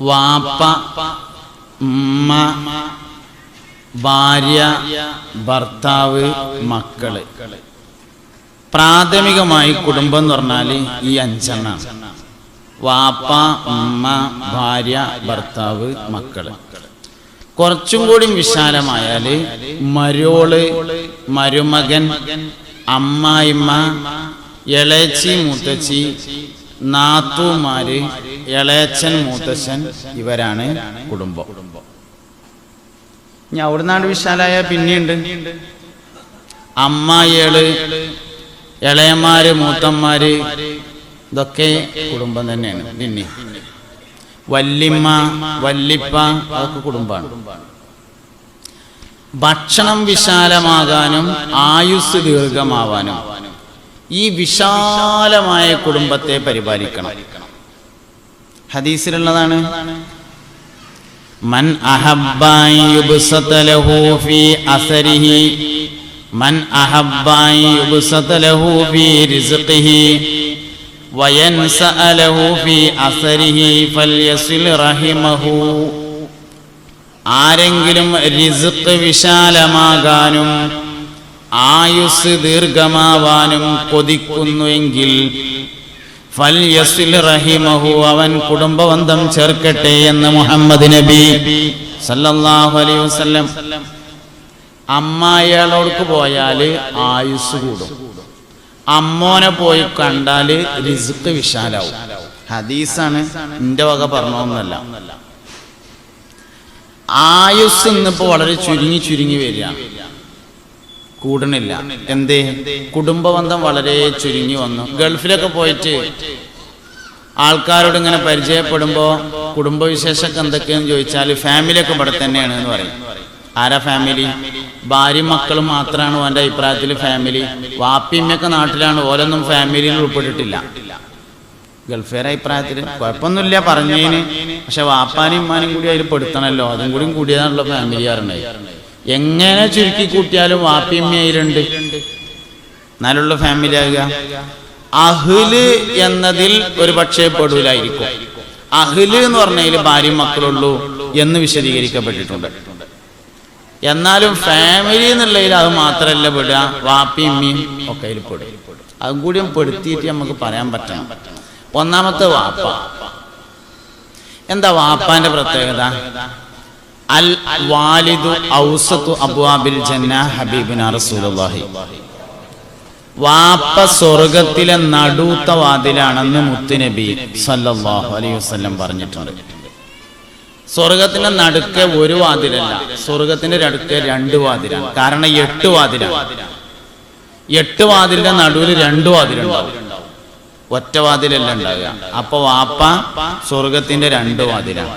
വാപ്പ ഉമ്മ ഭാര്യ ഭർത്താവ് മക്കൾ. പ്രാഥമികമായി കുടുംബം എന്ന് പറഞ്ഞാൽ ഈ അഞ്ചെണ്ണ വാപ്പ ഉമ്മ ഭാര്യ ഭർത്താവ് മക്കൾ. കുറച്ചും കൂടി വിശാലമായാൽ മരോൾ മരുമകൻ അമ്മായിമ്മ ഇളയച്ചി മുത്തച്ചി നാത്തൂമാര് ഇളയച്ചൻ മൂത്തച്ഛൻ ഇവരാണ് കുടുംബം. ഇനി അവിടുന്നാണ് വിശാലായ പിന്നെയുണ്ട്. അമ്മായികൾ ഇളയന്മാര് മൂത്തന്മാര് ഇതൊക്കെ കുടുംബം തന്നെയാണ്. പിന്നെ വല്ലിമ്മ വല്ലിപ്പ അതൊക്കെ കുടുംബമാണ്. ഭക്ഷണം വിശാലമാകാനും ആയുസ് ദീർഘമാവാനും ഈ വിശാലമായ കുടുംബത്തെ പരിപാലിക്കണം. ഹദീസിലുള്ളതാണ്. മൻ അസരിഹി. മൻ റിസ്ഖിഹി. അസരിഹി റഹിമഹു. ആരെങ്കിലും റിസുക്ക് വിശാലമാകാനും ആയുസ് ദീർഘമാവാനും കൊതിക്കുന്നുവെങ്കിൽ റഹിമഹു അവൻ കുടുംബബന്ധം ചേർക്കട്ടെ എന്ന് മുഹമ്മദ് നബി സല്ലല്ലാഹു അലൈഹി വസല്ലം. അമ്മായികളോർക്ക് പോയാൽ ആയുസ് കൂടും. അമ്മോനെ പോയി കണ്ടാൽ റിസ്ക് വിശാലാവും. ഹദീസാണ് എന്റെ വക പറഞ്ഞല്ല ആയുസ് ഇന്നിപ്പോ വളരെ ചുരുങ്ങി ചുരുങ്ങി വരികയാണ് കൂടണില്ല എന്തേ? കുടുംബബന്ധം വളരെ ചുരുങ്ങി വന്നു. ഗൾഫിലൊക്കെ പോയിട്ട് ആൾക്കാരോട് ഇങ്ങനെ പരിചയപ്പെടുമ്പോൾ കുടുംബവിശേഷമൊക്കെ എന്തൊക്കെയെന്ന് ചോദിച്ചാൽ ഫാമിലിയൊക്കെ ഇവിടെ തന്നെയാണ് എന്ന് പറയും. ആരാ ഫാമിലി? ഭാര്യയും മക്കളും മാത്രമാണ് ഓന്റെ അഭിപ്രായത്തിൽ ഫാമിലി. വാപ്പിയമ്മയൊക്കെ നാട്ടിലാണ് ഓലൊന്നും ഫാമിലിയിൽ ഉൾപ്പെട്ടിട്ടില്ല. ഗൾഫേറെ അഭിപ്രായത്തിൽ കുഴപ്പമൊന്നുമില്ല പറഞ്ഞതിന് പക്ഷെ വാപ്പാനും ഉമ്മാനും കൂടി അതിൽ പെടുത്തണമല്ലോ അതും കൂടി കൂടിയതാണല്ലോ ഫാമിലി എങ്ങനെ ചുരുക്കി കൂട്ടിയാലും വാപ്പിമ്മയിലുണ്ട് എന്നാലുള്ള ഫാമിലി ആകുക. അഹ്ല് എന്നതിൽ ഒരു പക്ഷേ പെടൂലായിരിക്കും. അഹ്ല് എന്ന് പറഞ്ഞാൽ ഭാര്യയും മക്കളുള്ളൂ എന്ന് വിശദീകരിക്കപ്പെട്ടിട്ടുണ്ട്. എന്നാലും ഫാമിലി എന്നുള്ളതിൽ അത് മാത്രമല്ല പെടുക. വാപ്പിയും ഉമ്മയും ഒക്കെ പെടും. അതും കൂടി പെടുത്തിയിട്ട് നമുക്ക് പറയാൻ പറ്റണം. ഒന്നാമത്തെ വാപ്പ. എന്താ വാപ്പാന്റെ പ്രത്യേകത? അൽ വാലിദു ഔസത്തു അബ്വാബിൽ ജന്ന ഹബീബിന റസൂലുള്ളാഹി. വാപ്പ സ്വർഗത്തിലെ നടുത്ത വാതിലാണെന്ന് മുത്തുനബി സല്ലല്ലാഹു അലൈഹി വസല്ലം പറഞ്ഞിട്ടുണ്ട്. സ്വർഗത്തിന്റെ നടുക്ക് ഒരു വാതിലല്ല സ്വർഗത്തിന്റെ നടുക്ക് രണ്ട് വാതിലാണ്. കാരണം എട്ട് വാതിലാണ്. എട്ട് വാതിലിന്റെ നടുവിൽ രണ്ട് വാതിലുണ്ടാവും. ഒറ്റ വാതിലല്ല ഉണ്ടാകുക അപ്പൊ വാപ്പ സ്വർഗത്തിന്റെ രണ്ട് വാതിലാണ്.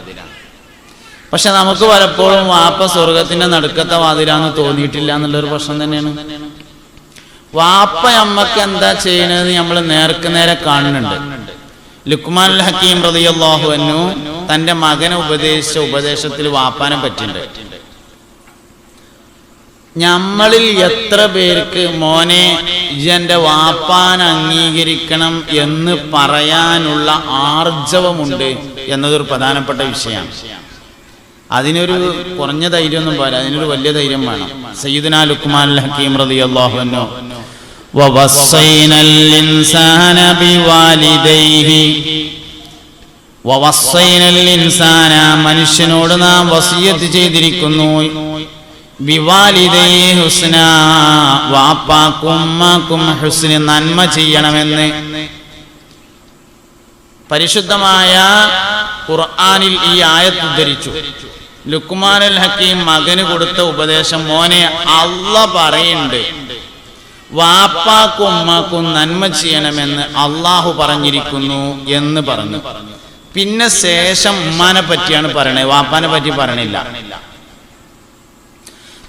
പക്ഷെ നമുക്ക് പലപ്പോഴും വാപ്പ സ്വർഗത്തിന്റെ നടുക്കത്തെ വാതിലാന്ന് തോന്നിയിട്ടില്ല എന്നുള്ളൊരു പ്രശ്നം തന്നെയാണ്. വാപ്പ നമ്മക്ക് എന്താ ചെയ്യണത് നമ്മൾ നേർക്ക് നേരെ കാണുന്നുണ്ട്. ലുക്മാൻ ഹക്കീം റളിയല്ലാഹു അൻഹു തന്റെ മകനെ ഉപദേശിച്ച ഉപദേശത്തിൽ വാപ്പാനെ പറ്റിണ്ട്. നമ്മളിൽ എത്ര പേർക്ക് മോനെ ഇജന്റെ വാപ്പാൻ അംഗീകരിക്കണം എന്ന് പറയാനുള്ള ആർജവമുണ്ട് എന്നതൊരു പ്രധാനപ്പെട്ട വിഷയമാണ്. അതിനൊരു കുറഞ്ഞ ധൈര്യമൊന്നും പോരാ അതിനൊരു വലിയ ധൈര്യം വേണം സയ്യിദുന ലുക്മാൻ അൽ ഹക്കീം റളിയല്ലാഹു അൻഹു ووصينا الإنسان بوالديه ووصينا الإنسان മനുഷ്യനോട് നാം വസിയത്ത് ചെയ്തിരിക്കുന്നു ബിവാലിദൈ ഹുസ്ന വാപ്പാക്കും ഉമ്മാക്കും ഹുസ്ന നന്മ ചെയ്യണമെന്ന് പരിശുദ്ധമായ ഖുർആാനിൽ ഈ ആയത്ത് ഉദ്ധരിച്ചു. ലുക്മാൻ അൽ ഹക്കീം മകന് കൊടുത്ത ഉപദേശം മോനെ അല്ല പറയുന്നുണ്ട്. വാപ്പാക്കും ഉമ്മാക്കും നന്മ ചെയ്യണമെന്ന് അള്ളാഹു പറഞ്ഞിരിക്കുന്നു എന്ന് പറഞ്ഞു. പിന്നെ ശേഷം ഉമ്മാനെ പറ്റിയാണ് പറയണത് വാപ്പാനെ പറ്റി പറയണില്ല.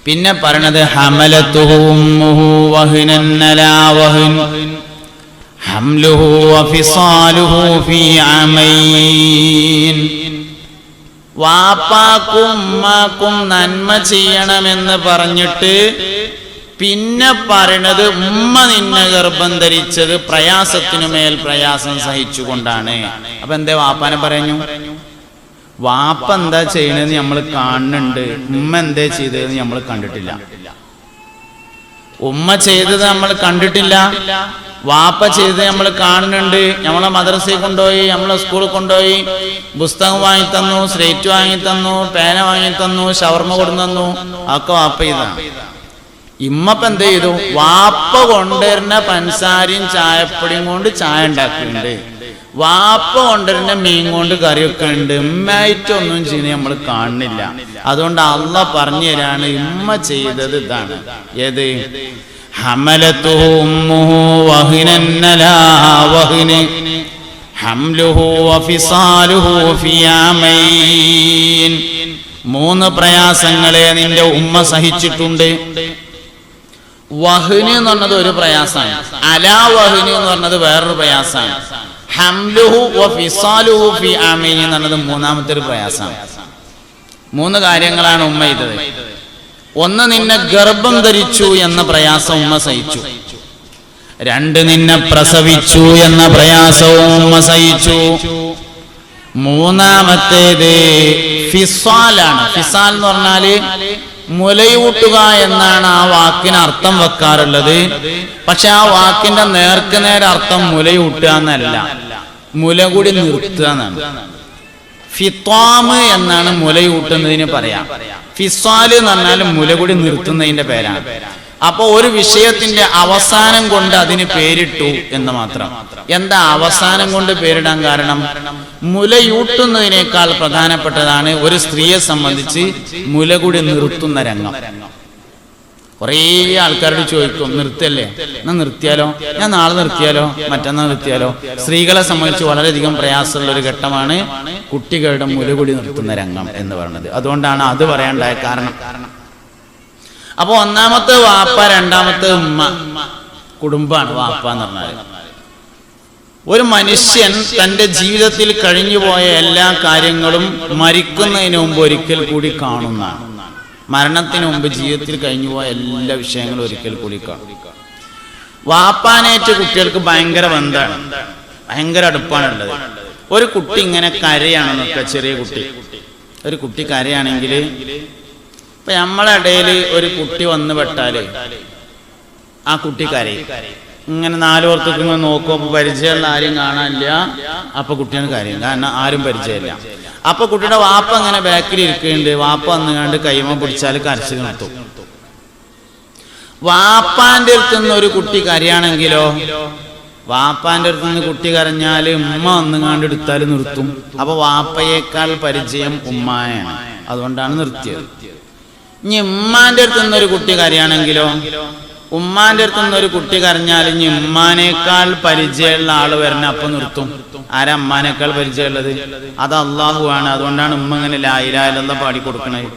പിന്നെ പറയണത് ഹമലത്തുഹു വഹിൻ വഹ്ൻ. ഹംലുഹു وفصاله في عامين. വാപ്പാക്കും ഉമ്മാക്കും നന്മ ചെയ്യണമെന്ന് പറഞ്ഞിട്ട് പിന്നെ പറയണത് ഉമ്മ നിന്നെ ഗർഭം ധരിച്ചത് പ്രയാസത്തിനു മേൽ പ്രയാസം സഹിച്ചുകൊണ്ടാണ്. അപ്പൊ എന്തേ വാപ്പാനെ പറഞ്ഞു? വാപ്പ എന്താ ചെയ്യണെന്ന് നമ്മൾ കാണുന്നുണ്ട്. ഉമ്മ എന്തേ ചെയ്തതെന്ന് നമ്മൾ കണ്ടിട്ടില്ല. ഉമ്മ ചെയ്തത് നമ്മൾ കണ്ടിട്ടില്ല. വാപ്പ ചെയ്ത് നമ്മൾ കാണുന്നുണ്ട്. നമ്മളെ മദ്രസയിൽ കൊണ്ടുപോയി നമ്മളെ സ്കൂളിൽ കൊണ്ടുപോയി. പുസ്തകം വാങ്ങി തന്നു സ്ലേറ്റ് വാങ്ങി തന്നു പേന വാങ്ങി തന്നു ഷവർമ കൊടുന്നു തന്നു. ഒക്കെ വാപ്പ ചെയ്താണ് ഇമ്മപ്പ എന്ത് ചെയ്തു? വാപ്പ കൊണ്ടുവരുന്ന പഞ്ചസാരയും ചായപ്പൊടിയും കൊണ്ട് ചായ ഉണ്ടാക്കുന്നുണ്ട്. വാപ്പ കൊണ്ടുവരുന്ന മീൻ കൊണ്ട് കറിയൊക്കെ ഉണ്ട് ഉമ്മയായിട്ടൊന്നും ചെയ്യുന്നത് നമ്മൾ കാണുന്നില്ല. അതുകൊണ്ട് അള്ള പറഞ്ഞു തരാണ് ഇമ്മ ചെയ്തത് ഇതാണ്. ഏത്? മൂന്ന് പ്രയാസങ്ങളെ നിന്റെ ഉമ്മ സഹിച്ചിട്ടുണ്ട്. വഹ്ന് എന്ന് പറഞ്ഞത് ഒരു പ്രയാസമാണ്. അലാ വഹ്ന് എന്ന് പറഞ്ഞത് വേറൊരു പ്രയാസമാണ്. ഹംലുഹു എന്ന് പറഞ്ഞത് മൂന്നാമത്തെ ഒരു പ്രയാസമാണ്. മൂന്ന് കാര്യങ്ങളാണ് ഉമ്മ ചെയ്തത്. ഒന്ന് നിന്നെ ഗർഭം ധരിച്ചു എന്ന പ്രയാസം ഉമ്മ സഹിച്ചു. രണ്ട് നിന്നെ പ്രസവിച്ചു എന്ന പ്രയാസവും ഉമ്മ സഹിച്ചു. മൂന്നാമത്തേത് ഫിസാലാണ്. ഫിസാൽ എന്ന് പറഞ്ഞാൽ മുലയൂട്ടുക എന്നാണ് ആ വാക്കിന് അർത്ഥം വെക്കാറുള്ളത്. പക്ഷെ ആ വാക്കിന്റെ നേർക്ക് നേരെ അർത്ഥം മുലയൂട്ടുക എന്നല്ല. മുല കൂടി നിർത്തുക എന്നാണ്. ഫിത്വാമ് എന്നാണ് മുലയൂട്ടുന്നതിന് പറയാം. ഫിസ്വാൽ എന്ന് പറഞ്ഞാൽ മുല കൂടി നിർത്തുന്നതിന്റെ പേരാണ്. അപ്പൊ ഒരു വിഷയത്തിന്റെ അവസാനം കൊണ്ട് അതിന് പേരിട്ടു എന്ന് മാത്രം. എന്താ അവസാനം കൊണ്ട് പേരിടാൻ കാരണം? മുലയൂട്ടുന്നതിനേക്കാൾ പ്രധാനപ്പെട്ടതാണ് ഒരു സ്ത്രീയെ സംബന്ധിച്ച് മുല കൂടി നിർത്തുന്ന രംഗം. കുറേ ആൾക്കാരോട് ചോദിക്കും നിർത്തല്ലേ എന്നാ നിർത്തിയാലോ? ഞാൻ നാളെ നിർത്തിയാലോ? മറ്റന്നാൾ നിർത്തിയാലോ? സ്ത്രീകളെ സംബന്ധിച്ച് വളരെയധികം പ്രയാസമുള്ള ഒരു ഘട്ടമാണ് കുട്ടികളുടെ മുലകുടി നിർത്തുന്ന രംഗം എന്ന് പറയുന്നത്. അതുകൊണ്ടാണ് അത് പറയാണ്ടായ കാരണം. അപ്പൊ ഒന്നാമത്തെ വാപ്പ രണ്ടാമത്തെ ഉമ്മ കുടുംബമാണ് വാപ്പ എന്ന് പറഞ്ഞാൽ ഒരു മനുഷ്യൻ തന്റെ ജീവിതത്തിൽ കഴിഞ്ഞുപോയ എല്ലാ കാര്യങ്ങളും മരിക്കുന്നതിന് മുമ്പ് ഒരിക്കൽ കൂടി കാണുന്നതാണ്. മരണത്തിന് മുമ്പ് ജീവിതത്തിൽ കഴിഞ്ഞുപോയ എല്ലാ വിഷയങ്ങളും ഒരിക്കൽ കൂടി വാപ്പാനേറ്റ് കുട്ടികൾക്ക് ഭയങ്കര ബന്ധമാണ്. ഭയങ്കര അടുപ്പാണുള്ളത്. ഒരു കുട്ടി ഇങ്ങനെ കരയാണെന്നൊക്കെ ചെറിയ കുട്ടി. ഒരു കുട്ടി കരയാണെങ്കിൽ ഇപ്പൊ നമ്മളെ ഇടയിൽ ഒരു കുട്ടി വന്നു പെട്ടാൽ ആ കുട്ടി കരയും. ഇങ്ങനെ നാലോർത്തേക്ക് ഇങ്ങനെ അപ്പൊ പരിചയമുള്ള ആരും കാണാനില്ല. അപ്പൊ കുട്ടിയാണ് കാര്യം. കാരണം ആരും പരിചയമില്ല. അപ്പൊ കുട്ടിയുടെ വാപ്പ അങ്ങനെ ബാക്കിൽ ഇരിക്കുന്നുണ്ട്. വാപ്പ വന്നുകൊണ്ട് കൈമ പിടിച്ചാൽ കരച്ചു നിർത്തും. വാപ്പാന്റെ അടുത്ത് നിന്ന് ഒരു കുട്ടി കരയാണെങ്കിലോ വാപ്പാന്റെ അടുത്ത് നിന്ന് കുട്ടി കരഞ്ഞാൽ ഉമ്മ വന്ന് കണ്ട് എടുത്താൽ നിർത്തും. അപ്പൊ വാപ്പയേക്കാൾ പരിചയം ഉമ്മായാണ്. അതുകൊണ്ടാണ് നിർത്തിയത്. ഇനി ഉമ്മാന്റെ അടുത്ത് ഒരു കുട്ടി കരയാണെങ്കിലോ ഉമ്മാന്റെ അടുത്ത് നിന്ന് ഒരു കുട്ടി കരഞ്ഞാൽ ഇനി ഉമ്മാനേക്കാൾ പരിചയമുള്ള ആൾ വരണ അപ്പൊ നിർത്തും. ആരാ അമ്മാനേക്കാൾ പരിചയമുള്ളത്? അത് അള്ളാഹു ആണ് അതുകൊണ്ടാണ് ഉമ്മ ഇങ്ങനെ ലായിലായിലെന്ന പാടി കൊടുക്കണത്.